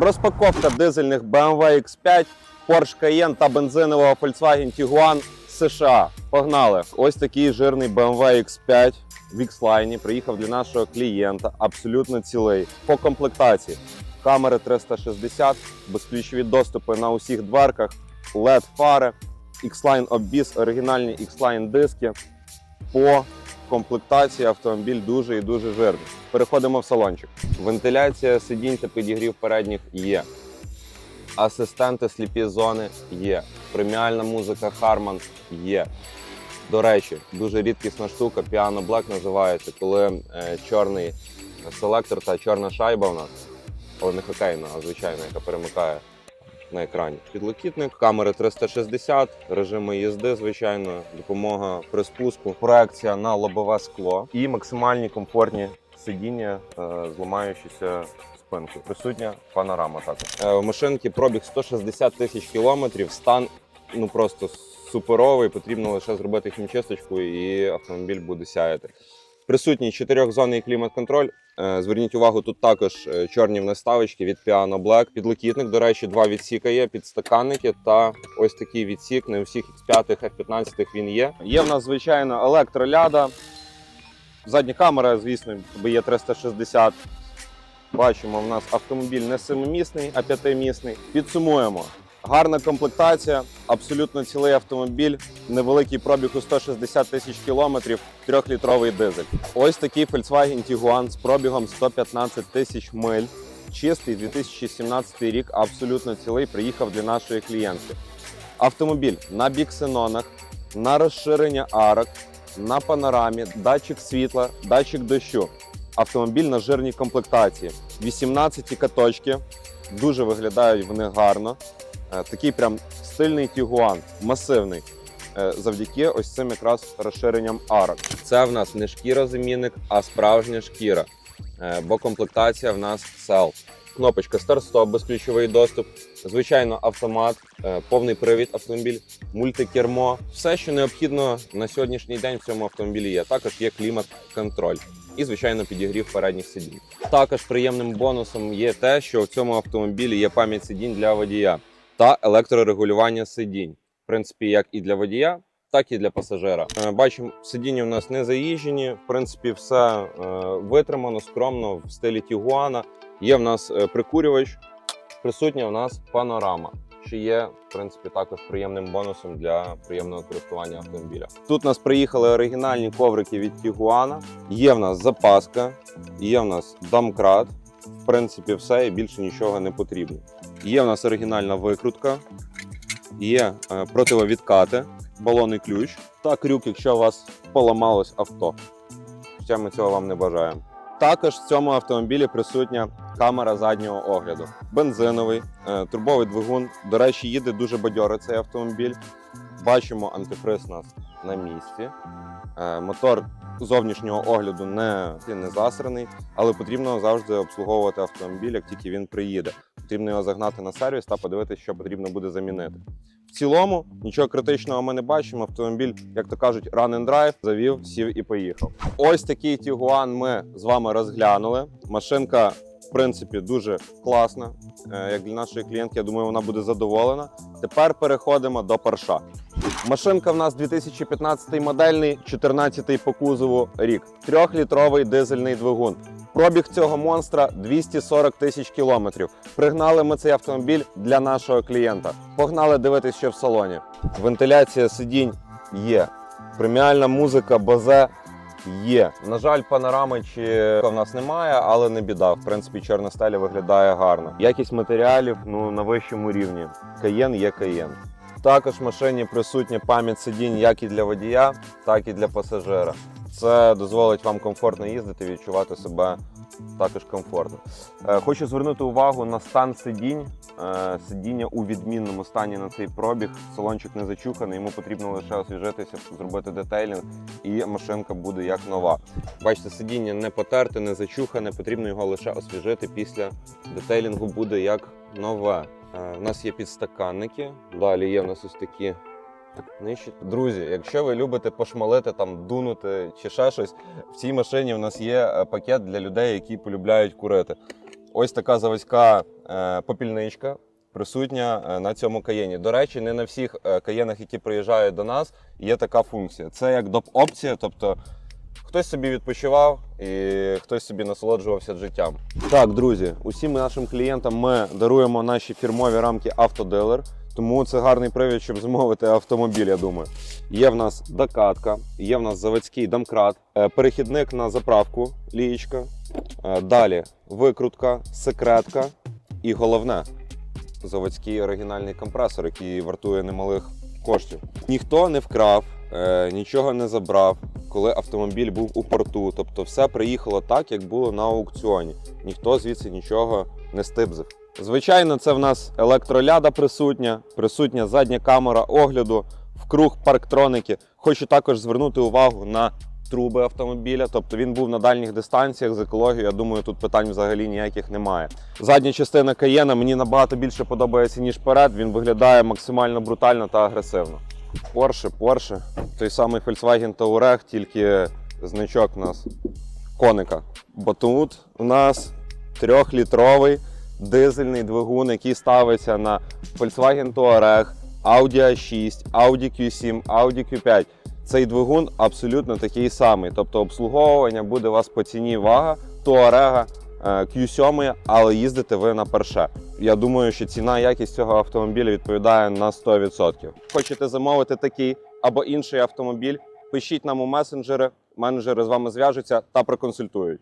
Розпаковка дизельних BMW X5, Porsche Cayenne та бензинового Volkswagen Tiguan США. Погнали! Ось такий жирний BMW X5 в X-Line приїхав для нашого клієнта, абсолютно цілий. По комплектації камери 360, безключові доступи на усіх дверках, LED фари, X-Line обвіз, оригінальні X-Line диски. По комплектації автомобіль дуже і дуже жирний. Переходимо в салончик. Вентиляція сидінь та підігрів передніх є. Асистенти сліпі зони є. Преміальна музика Harman є. До речі, дуже рідкісна штука, Piano Black називається, коли е, чорний селектор та чорна шайба у нас, але не хокейна, а звичайна, яка перемикає на екрані. Підлокітник, камери 360, режими їзди, звичайно, допомога при спуску, проекція на лобове скло і максимальні комфортні сидіння е, з ламаючися спинкою. Присутня панорама також. Е, У машинки пробіг 160 тисяч кілометрів, стан ну просто суперовий. Потрібно лише зробити хімчисточку, і автомобіль буде сяяти. Присутній чотирьохзонний клімат-контроль. Е, Зверніть увагу, тут також е, чорні вставочки від Piano Black. Підлокітник, до речі, два відсіка є, підстаканники та ось такий відсік. Не у всіх X5, F15 він є. Є в нас, звичайно, електроляда. Задня камера, звісно, є 360. Бачимо, в нас автомобіль не семимісний, а п'ятимісний. Підсумуємо. Гарна комплектація, абсолютно цілий автомобіль, невеликий пробіг у 160 тисяч кілометрів, трьохлітровий дизель. Ось такий Volkswagen Tiguan з пробігом 115 тисяч миль. Чистий 2017 рік, абсолютно цілий, приїхав для нашої клієнтки. Автомобіль на біксенонах, на розширення арок, на панорамі, датчик світла, датчик дощу. Автомобіль на жирній комплектації. 18 каточки, дуже виглядають вони гарно. Е, Такий прям стильний тігуан, масивний. е, Завдяки ось цим якраз розширенням арок. Це в нас не шкіра-замінник, а справжня шкіра. Е, Бо комплектація в нас сел. Кнопочка старт-стоп, безключовий доступ, звичайно, автомат, повний привід автомобіль, мультикермо. Все, що необхідно на сьогоднішній день в цьому автомобілі є. Також є клімат-контроль і, звичайно, підігрів передніх сидінь. Також приємним бонусом є те, що в цьому автомобілі є пам'ять сидінь для водія та електрорегулювання сидінь. В принципі, як і для водія, так і для пасажира. Е, Бачимо, сидіння у нас не заїжджені. В принципі, все е, витримано, скромно в стилі Тігуана. Є в нас е, прикурювач, присутня в нас панорама. Що є, в принципі, також приємним бонусом для приємного користування автомобіля. Тут у нас приїхали оригінальні коврики від Тігуана. Є в нас запаска, є в нас домкрат. В принципі, все і більше нічого не потрібно. Є в нас оригінальна викрутка, є е, противовідкати, балонний ключ та крюк, якщо у вас поламалось авто. Хоча ми цього вам не бажаємо. Також в цьому автомобілі присутня камера заднього огляду. Бензиновий, е, турбовий двигун. До речі, їде дуже бадьоро цей автомобіль. Бачимо, антифриз у нас на місці. Е, Мотор зовнішнього огляду не, не засраний, але потрібно завжди обслуговувати автомобіль, як тільки він приїде. Потрібно його загнати на сервіс та подивитися, що потрібно буде замінити. В цілому нічого критичного ми не бачимо. Автомобіль, як то кажуть, run and drive, завів, сів і поїхав. Ось такий Тігуан ми з вами розглянули. Машинка, в принципі, дуже класна. Е, Як для нашої клієнтки, я думаю, вона буде задоволена. Тепер переходимо до парша. Машинка в нас 2015 модельний, 14 по кузову рік. Трьохлітровий дизельний двигун. Пробіг цього монстра 240 тисяч кілометрів. Пригнали ми цей автомобіль для нашого клієнта. Погнали дивитись, що в салоні. Вентиляція сидінь є. Преміальна музика, базе є. На жаль, панорами чи в нас немає, але не біда. В принципі, чорна стеля виглядає гарно. Якість матеріалів ну на вищому рівні. Каєн є каєн. Також в машині присутня пам'ять сидінь як і для водія, так і для пасажира. Це дозволить вам комфортно їздити, відчувати себе також комфортно. Е, Хочу звернути увагу на стан сидінь. Е, Сидіння у відмінному стані на цей пробіг. Салончик не зачуханий, йому потрібно лише освіжитися, зробити детейлінг, і машинка буде як нова. Бачите, сидіння не потерте, не зачухане, потрібно його лише освіжити. Після детейлінгу буде як нове. Е, У нас є підстаканники. Далі є в нас ось такі нижчі. Друзі, якщо ви любите пошмалити, там дунути чи ще щось, в цій машині в нас є е, пакет для людей, які полюбляють курити. ось така заводська е, попільничка присутня е, на цьому каєні. До речі, не на всіх каєнах, які приїжджають до нас, є така функція. Це як доп-опція, тобто хтось собі відпочивав і хтось собі насолоджувався життям. Так, друзі, усім нашим клієнтам ми даруємо наші фірмові рамки автодилер. Тому це гарний привід, щоб замовити автомобіль, я думаю. Є в нас докатка, є в нас заводський домкрат, е, перехідник на заправку, лієчка. Е, Далі викрутка, секретка і головне заводський оригінальний компресор, який вартує немалих коштів. Ніхто не вкрав, е, нічого не забрав, коли автомобіль був у порту. Тобто все приїхало так, як було на аукціоні. Ніхто звідси нічого не стибзив. Звичайно, це в нас електроляда присутня, присутня задня камера огляду, вкруг парктроники. Хочу також звернути увагу на труби автомобіля. Тобто він був на дальніх дистанціях з екологією. Я думаю, тут питань взагалі ніяких немає. Задня частина Каєна мені набагато більше подобається, ніж перед. Він виглядає максимально брутально та агресивно. Porsche, Porsche. Той самий Volkswagen Touareg, тільки значок у нас коника. Бо тут у нас трьохлітровий дизельний двигун, який ставиться на Volkswagen Touareg, Audi A6, Audi Q7, Audi Q5. Цей двигун абсолютно такий самий. Тобто обслуговування буде у вас по ціні вага Touareg е, Q7, але їздите ви на перше. Я думаю, що ціна якість цього автомобіля відповідає на 100%. Хочете замовити такий або інший автомобіль? Пишіть нам у месенджери, менеджери з вами зв'яжуться та проконсультують.